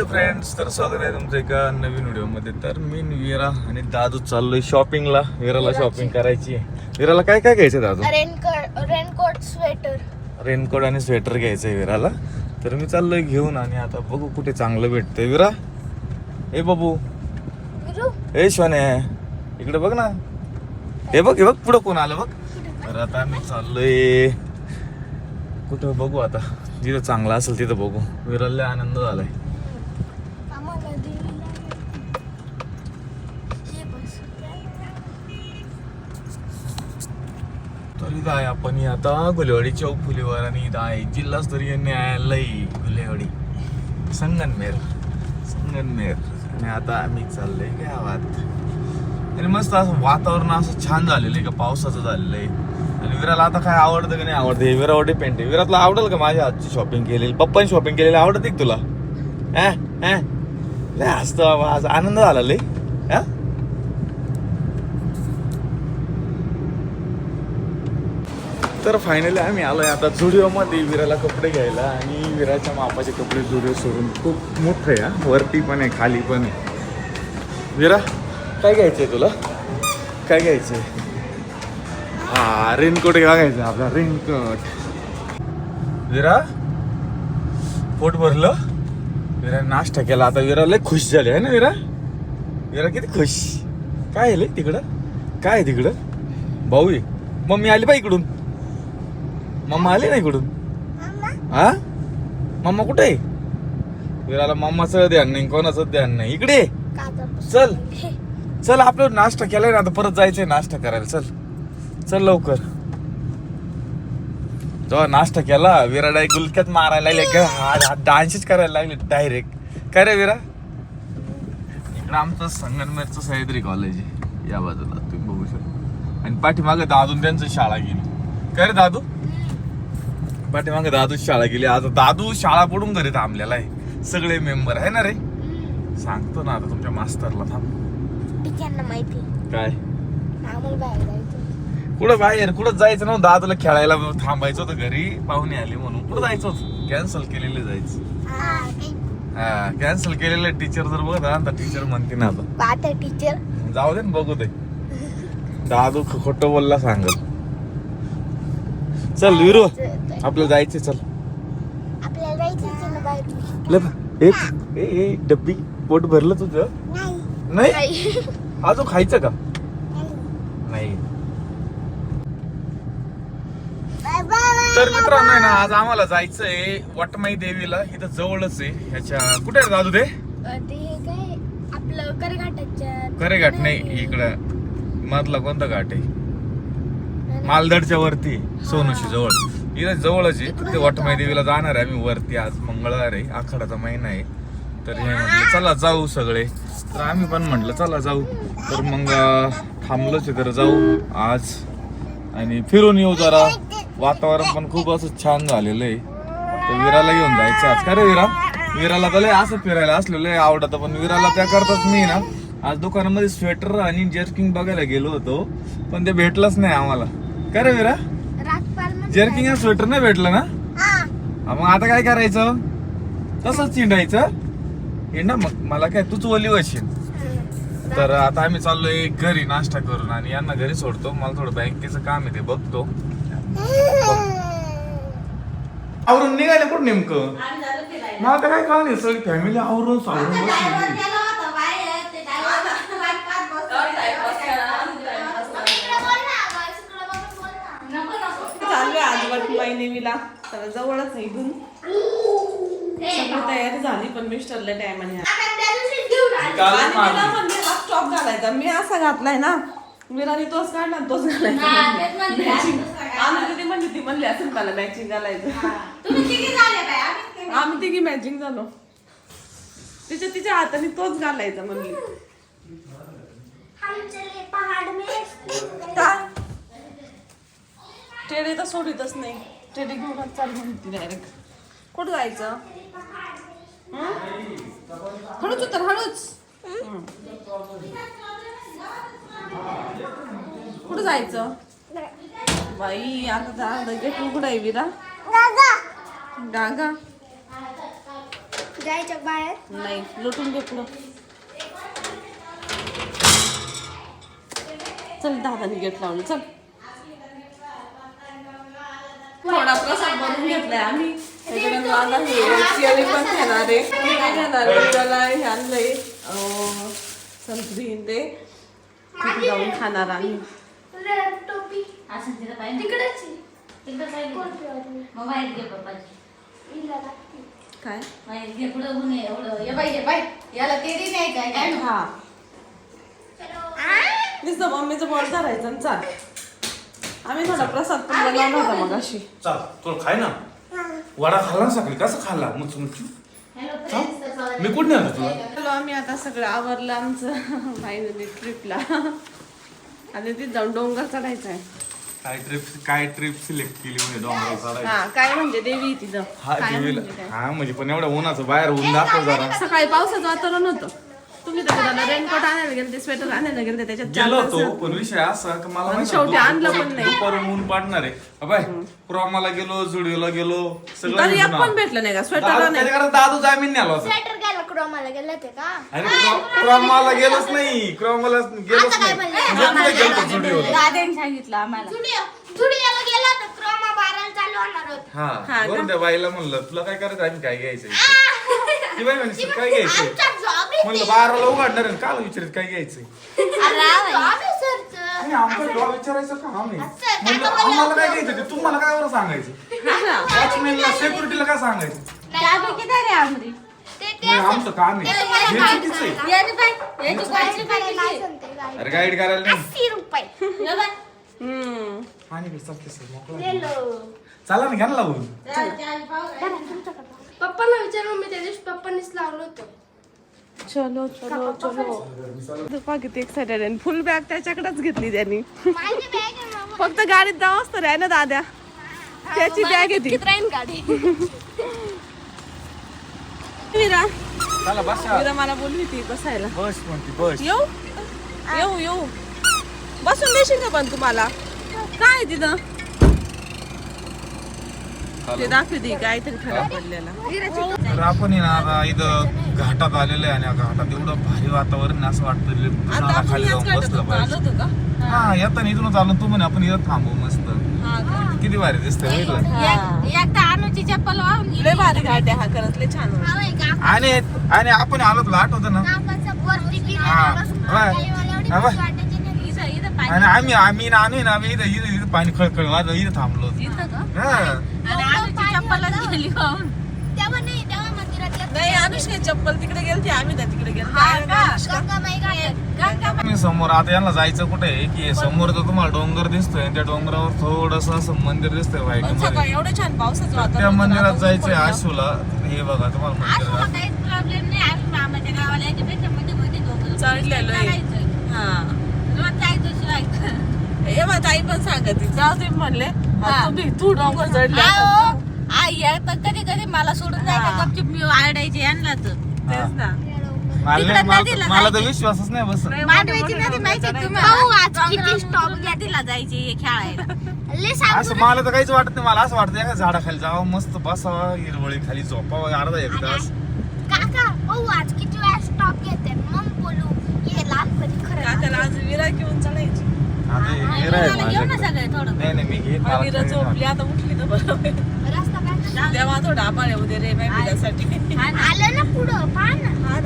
Hello friends तर स्वागत आहे तुमचं एका नवीन व्हिडिओमध्ये. तर मी वीरा आणि दादू चाललोय शॉपिंगला वीराला शॉपिंग करायची वीराला काय काय घ्यायचं दादू? रेनकोट रेनकोट स्वेटर रेनकोट आणि स्वेटर घ्यायचंय वीराला. तर मी चाललोय घेऊन आणि आता बघू कुठे चांगलं भेटतंय. वीरा ए बाबू. ए शोने इकडे बघ ना. हे बघ हे बघ पुढं कोण आलं बघ. तर आता आम्ही चाललोय. कुठं बघू आता. जिथं चांगलं असेल तिथं बघू. विराला आनंद झालाय. तर इथं आहे आपण आता गुलेवाडी चौक फुलेवर आणि इथं आहे. जिल्हास्तरीय न्यायालय गुलेवाडी संगनमेर. संगनमेर. आणि आता आम्ही चाललोय गावात. आणि मस्त असं वातावरण असं छान झालेलं आहे का? पावसाचं झालेलं आहे. आणि विराला आता काय आवडतं का नाही आवडतं? हे विरावर डिपेंड आहे. विरातला आवडेल का माझ्या हातची शॉपिंग केलेली? पप्पानी शॉपिंग केलेली आवडते तुला? हॅ? हॅ? लय हसतो आज आनंद झाला लय. हा? तर फायनली आम्ही आलो आहे आता जुडिओमध्ये विराला कपडे घ्यायला आणि विराच्या मापाचे कपडे झुडिओ सोडून खूप मोठं आहे हा. वरती पण आहे खाली पण आहे. विरा काय घ्यायचं आहे तुला? काय घ्यायचं आहे हा रेनकोट घ्या घ्यायचा आपला रेनकोट. विरा पोट भरलं? विरा नाश्ता केला. आता विरा लय खुश झाले आहे ना विरा? विरा किती खुश? काय आहे तिकडं? काय आहे तिकडं? भाऊ मम्मी आली बा इकडून. मम्मा आली ना इकडून? हा? मम्मा कुठे आहे? विराला मम्माचं ध्यान नाही कोणाचं ध्यान नाही. इकडे. चल. चल आपलं नाश्ता केलाय ना आता परत जायचंय नाश्ता करायला. चल. चल लवकर. जेव्हा नाश्ता केला विरा डाय गुलक्यात मारायला लागले. हा डान्सच करायला लागले डायरेक्ट. काय रे विरा? इकडं आमचं संगनमेरचं सह्याद्री कॉलेज आहे. या बाजूला तुम्ही बघू शकता. आणि पाठीमागे दादून त्यांचं शाळा गेली. काय रे दादू? पाठीमागे दादू शाळा गेली. आता दादू शाळा पडून घरी थांबलेला आहे. सगळे मेंबर आहे ना रे? सांगतो ना आता तुमच्या मास्तरला थांब. माहिती काय? आम्हाला बाहेर जायचं कुठं बाहेर? कुठं जायचं नव्हतं? दादूला खेळायला थांबायचं होतं घरी. पाहुणे आले म्हणून. कुठं जायचं कॅन्सल केलेलं जायचं. हा, काही- हा कॅन्सल केलेलं टीचर जर बघत ना तर टीचर म्हणते ना आता. टीचर जाऊ दे ना बघू दे. दादू खोटं बोलला सांगल चल विरू. आपल्याला जायचे चल. आपल्याला जायचं ना बाहेर. एक ए ए डब्बी पोट भरलं तुझं? नाही. नाही? अजून खायचं का? नाही. तर मित्रांनो ना आज आम्हाला जायचंय वटमाई देवीला. इथं जवळच आहे. ह्याच्या कुठे आहे दादू हे काय आपलं करघाटाच्या करे घाट नाही. इकडं. मधला कोणता घाट आहे? मालदडच्या वरती सोनुशी जवळ. इथं जवळच आहे. ते वटमाई देवीला जाणार आहे आम्ही वरती आज. मंगळवार आहे. आखाडाचा महिना आहे. तर हे म्हटलं चला जाऊ सगळे. तर आम्ही पण म्हटलं चला जाऊ. तर मग थांबलोच आहे तर जाऊ आज. आणि फिरून येऊ जरा. वातावरण पण खूप असं छान झालेलं आहे. तर विराला घेऊन जायचं आज. का रे विरा? विराला तर लय असं फिरायला असलेलं लय आवडतं. पण विराला त्या करताच मी ना आज दुकानामध्ये स्वेटर आणि जर्किंग बघायला गेलो होतो. पण ते भेटलंच नाही आम्हाला. का रे विरा. जर्किंग आणि स्वेटर नाही भेटलं ना? हा. मग आता काय करायचं? तसंच चिंडायचं. हिंडा मग मला काय तूच ओली वशील तर आता आम्ही चाललोय घरी नाश्ता करून आणि यांना घरी सोडतो. मला थोडं बँकेचं काम आहे ते बघतो. आवरून निघाले कुठं नेमकं? मला तर काय कळलं नाही सगळी फॅमिली आवरून सावरून बसलेली चालू आहे आज वटवाई देवीला तर जवळच आहे इथून. सगळी तयारी झाली पण मिस्टरला टायमाने कालच आणि मारली. तिला म्हणले हा टॉप घालायचा. मी असा घातलाय ना विराने तोच काढला तोच घालायचा. आम्ही किती म्हणली ती म्हणली असेल मला मॅचिंग घालायचं. आम्ही तिघी मॅचिंग झालो. तिच्या तिच्या हाताने तोच घालायचा म्हणली. टेडे तर सोडितच नाही. टेडे घेऊनच चालू म्हणते डायरेक्ट कुठं जायचं? हं? हळूच उतर हळूच. कुठं जायचं? बाई आता जा गेट उघड आहे विरा. गागा. जायचं बाहेर. नाही लुटून घे पुढं. चल दादाने गेट लावलं चल. थोडा प्रसाद बनवून घेतलाय आम्ही. त्याच्यानंतर आता हे पण घेणार आहे. काय घेणार आहे? त्याला हे आणलंय. संत्री ते तिथे जाऊन खाणार आम्ही. काय. हा. नुसतं मम्मीचं बॉल धरायचं चाल. आम्ही थोडा प्रसाद पण बनवला होता मग अशी. चल तुला खाय ना. वडा खाल्ला ना सकाळी कसा खाल्ला? मुच मुच मी कुठे आणलं तुला? चलो आम्ही आता सगळं आवरलं आमचं. फायनली ट्रिपला आणि तिथे जाऊन डोंगर चढायचं आहे काय ट्रिप काय ट्रिप सिलेक्ट केली म्हणजे डोंगरावर हा काय म्हणजे देवी तिथं? हा काय म्हणजे काय? हा म्हणजे पण एवढं उन्हाचं बाहेर ऊन दाखव जरा. सकाळी पावसाचं वातावरण होतं. तुम्ही तर रेनकोट आणायला गेले स्वेटर आणायला गेले त्याच्यात चार गेलो होतो पण विषय असा की मला माहिती शेवटी होतं आणलं पण नाही. दुपारून ऊन पाडणार आहे? अबाय क्रोमाला गेलो जुडिओला गेलो सगळं तरी एक पण. भेटलं नाही का? स्वेटर दादू- नाही दादू जामीन नाही आला होता. स्वेटर घ्यायला क्रोमाला गेले होते का? अरे क्रो- क्रोमाला गेलोच नाही. क्रोमाला गेलोच नाही. म्हणजे कुठे गेलतो जुडिओला? दादाने सांगितलं आम्हाला. जुडिओ जुडिओला गेला तर क्रोमा बाराला चालू होणार होत. हा का? बरं त्या बाईला म्हणलं तुला काय करायचं? आम्ही काय घ्यायचं? ती बाई म्हणजे काय आहे म्हणलं बाराला उघडणार आहे काल विचारित काय घ्यायचंय. आणि आमचा जॉब विचारायचं का? आम्ही. असं, म्हणलं आम्हाला काय घ्यायचं ते तुम्हाला काय बरं सांगायचं? हा. वॉचमॅनला सिक्युरिटीला काय सांगायचं? किती रे आमरी ते ते नाही, आमचं काम आहे. हे चुकीचं बाई याची बाई. अरे गाईड करायला नाही. पाणी बी चालते सर मोकळं. गेलो चला ना घ्या ना लावून. पप्पाला विचारून मी त्या दिवशी पप्पानीच लावलं होतं. चलो चलो चलो. पहा किती एक्साइटेड आहे. फुल बॅग त्याच्याकडेच घेतली त्यांनी. माझी बॅग आहे मामा. फक्त गाडीत जावंच तर आहे ना दाद्या? त्याची बॅग येते विरा चला बसा. विरा मला बोलली ती बसायला. बस म्हणती बस. येऊ? येऊ येऊ. बसून देशील का पण तुम्हाला? काय आहे तिथं? ते दाखवते काहीतरी खराब पडलेला तर आपण आहे ना आता इथं घाटात आलेलो आहे आणि या घाटात एवढं भारी वातावरण आहे, असं वाटतं खाली जाऊन बसलं पाहिजे हा येताना इथूनच आलो तू म्हणे आपण इथं थांबू मस्त हा? किती भारी दिसतंय हा. हा. हा, आणि आणि आपण आलो तुला आठवतं ना. आणि आम्ही आम्ही ना आम्ही ना आम्ही इथं इथं इथं पाणी खळखळ वाजलं इथं थांबलो होतो. इथं का? हा चप्पलच गेली वाहून. तेव्हा नाही तेव्हा मंदिरात गेलतो. नाही अनुष्का चप्पल तिकडे गेलती आम्ही त्या तिकडे गेलो हा समोर आता यांना जायचं कुठे आहे की समोर तर तुम्हाला डोंगर दिसतोय आणि त्या डोंगरावर थोडस असं मंदिर दिसतंय व्हाईटमध्ये एवढं छान पावसाचं वातावरण त्या मंदिरात जायचंय. आशूला हे बघा तुम्हाला मंदिर प्रॉब्लेम नाही आम्ही मामाच्या गावाला याच्यापेक्षा मध्ये मध्ये दोघं चढलेलो आहे. चढायचंय. हा रोज जायचं शिवायचं. हे मग ताई पण सांगत जाऊ दे म्हणले हा. तुम्ही तू डोंगर चढले आओ, आई तर कधी कधी मला सोडून हा. जायचं गपचूप मी आरडायचे तर. तेच ना. मला तर. विश्वासच नाही बस नाही, मांडवायची मोठे- मोठे नदी माहिती डोंगर तुम्ही. चढायचे. भाऊ, आज किती stop नदीला जायचे हे खेळायला? लय सांगू असं मला तर काहीच वाटत नाही. मला असं वाटतं एका झाडाखाली जावं मस्त बसावं हिरवळी खाली झोपावं अर्धा एक तास. काका भाऊ आज किती वेळा स्टॉप घेते? मग बोलू. ये लहानपणी खरं काकाला आज विरा घेऊन चढायची आता हे आहे माझ्याकडे. नाही नाही मी घेत हा, मला विरा काही झोपली नाही. आता उठली तर तेव्हा थोडा रे आलं ना पुढं पहा ना. हा.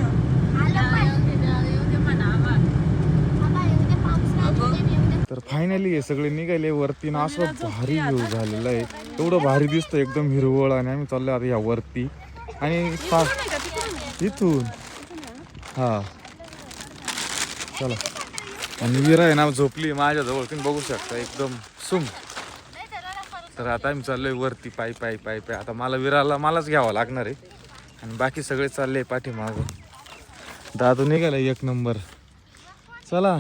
तर फायनली हे सगळे निघाले वरती ना असं भारी व्ह्यू झालेलं आहे. एवढं भारी दिसतं एकदम हिरवळ आणि आम्ही चाललो आता या वरती. आणि इथून हा. चला. आणि विरा आहे ना झोपली माझ्या जवळ तुम्ही बघू शकता एकदम सुम. तर आता आम्ही चाललोय वरती पायी पायी पायी पाय. आता मला विराला मलाच घ्यावं लागणार आहे. आणि बाकी सगळे चालले पाठीमागं. दादू निघाला एक नंबर. चला.